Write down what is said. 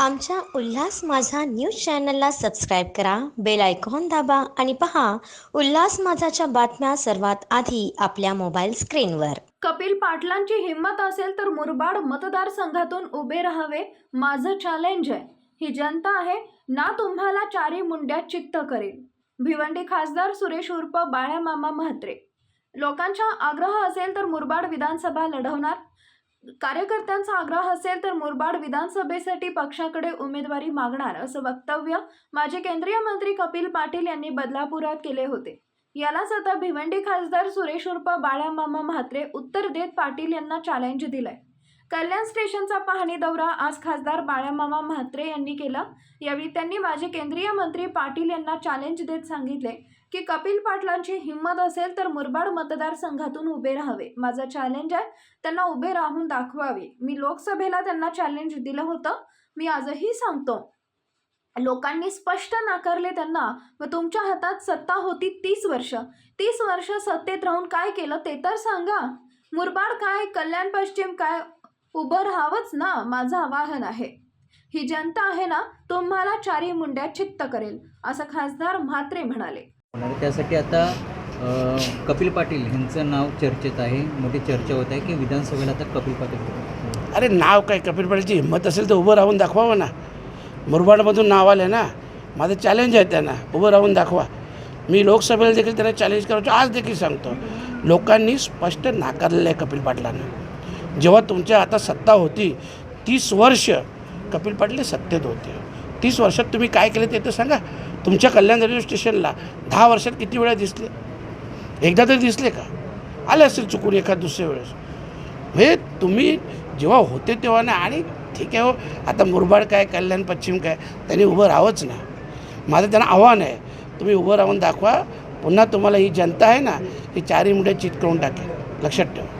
आमच्या उल्हास माझा न्यूज चॅनलला सबस्क्राईब करा बेल आयकॉन दाबा आणि पहा उल्हास माझाच्या बातम्या सर्वात आधी आपल्या मोबाईल स्क्रीनवर. कपिल पाटलांची हिंमत असेल तर मुरबाड मतदारसंघातून उभे राहावे माझं चॅलेंज आहे. ही जनता आहे ना तुम्हाला चारी मुंड्यात चित्त करेल. भिवंडी खासदार सुरेश उर्फ बाळ्यामामा म्हात्रे. लोकांचा आग्रह असेल तर मुरबाड विधानसभा लढवणार कार्यकर्त्यांचा आग्रह असेल तर मुरबाड विधानसभेसाठी पक्षाकडे उमेदवारी मागणार असं वक्तव्य माजी केंद्रीय मंत्री कपिल पाटील यांनी बदलापुरात केले होते. यालाच आता भिवंडी खासदार सुरेश उर्फ बाळामामा म्हात्रे उत्तर देत पाटील यांना चॅलेंज दिलंय. कल्याण स्टेशनचा पाहणी दौरा आज खासदार बाळामामा म्हात्रे यांनी केला. यावेळी त्यांनी माजी केंद्रीय मंत्री पाटील यांना चॅलेंज देत सांगितले. की कपिल पाटलांची हिंमत असेल तर मुरबाड मतदारसंघातून उभे राहावे. माझं चॅलेंज आहे त्यांना उभे राहून दाखवावे. मी लोकसभेला त्यांना चॅलेंज दिलं होतं. मी आजही सांगतो. लोकांनी स्पष्ट नाकारले त्यांना व तुमच्या हातात सत्ता होती तीस वर्ष. तीस वर्ष सत्तेत राहून काय केलं ते तर सांगा. मुरबाड काय कल्याण पश्चिम काय उभं राहावंच ना? माझं आवाहन आहे. ही जनता आहे ना तुम्हाला चारी मुंड्या चित्त करेल असं खासदार म्हात्रे म्हणाले. त्यासाठी आता कपिल पाटील यांचं नाव चर्चेत आहे मोठी चर्चा होत आहे की विधानसभेला आता कपिल पाटील अरे नाव काय? कपिल पाटीलची हिंमत असेल तर उभं राहून दाखवावं ना मुरबाडमधून नाव आलं ना. माझं चॅलेंज आहे त्यांना. उभं राहून दाखवा. मी लोकसभेला देखील त्यांना चॅलेंज करायचो. आज देखील सांगतो. लोकांनी स्पष्ट नाकारलेलं आहे कपिल पाटलांना. जेव्हा तुमच्या आता सत्ता होती तीस वर्ष कपिल पाटील सत्तेत होते. तीस वर्षात तुम्ही काय केलं ते तर सांगा. तुमच्या कल्याण रेल्वे स्टेशनला दहा वर्षात किती वेळा दिसले? एकदा तरी दिसले का? आले असेल चुकून एखाद दुसऱ्या वेळेस. म्हणजे तुम्ही जेव्हा होते तेव्हा ना आणि ठीक आहे हो आता मुरबाड काय कल्याण पश्चिम काय त्यांनी उभं राहावंच ना. माझं त्यांना आव्हान आहे तुम्ही उभं राहून दाखवा पुन्हा तुम्हाला ही जनता आहे ना ही चारी मुठे चित करून टाकेल. लक्षात ठेवा.